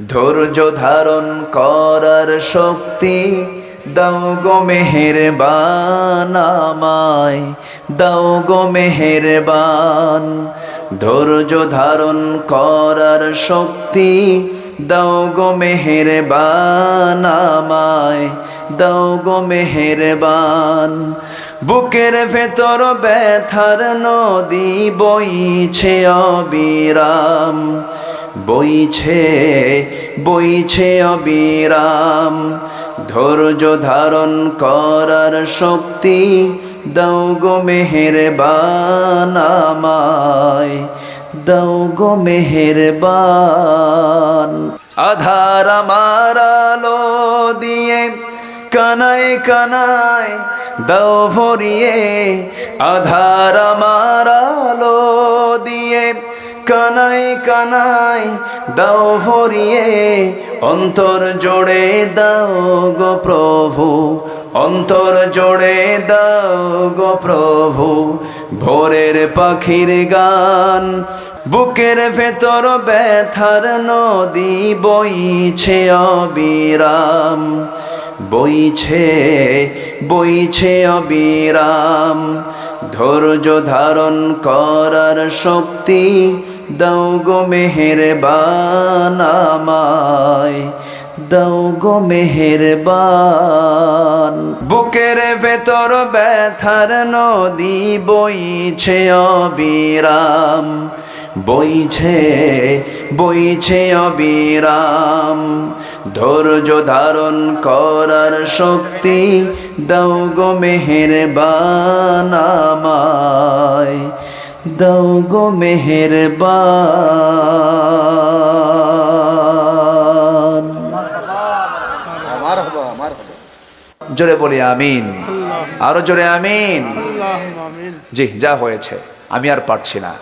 ধৈর্য ধারণ করার শক্তি দাও গো মেহেরবান আমায়, দাও গো মেহেরবান। ধৈর্য ধারণ করার শক্তি দাও গো মেহেরবান আমায়, দাও গো মেহেরবান। বুকের ভেতর ব্যথার নদী বইছে অবিরাম বইছে বইছে অবিরাম। ধৈর্য ধারণ করার শক্তি দাও গো মেহেরবান আমায়, দাও গো মেহেরবান। আধার আমার আলো দিয়ে কানায় কানায় দাও ভরিয়ে, আধার দিয়ে কানাই কানাই, দাও ভরিয়ে, অন্তর জোড়ে দাও গো প্রভু, অন্তর জোড়ে দাও গো প্রভু, ভোরের পাখির গান, বুকের ভেতর ব্যথার নদী বইছে অবিরাম, বইছে বইছে অবিরাম। ধৈর্য ধারণ করার শক্তি দাও গো মেহের আমায় দাও গো মেহেরবান। বুকের ভেতর ব্যথার নদী বইছে অবিরাম বইছে বইছে অবিরাম। ধৈর্য ধারণ করার শক্তি দাও গো মেহেরবান আমায়। দাও গো মেহেরবান। জোরে বলি আমিন। আরও জোরে আমিন। জি যা হয়েছে আমি আর পারছি না।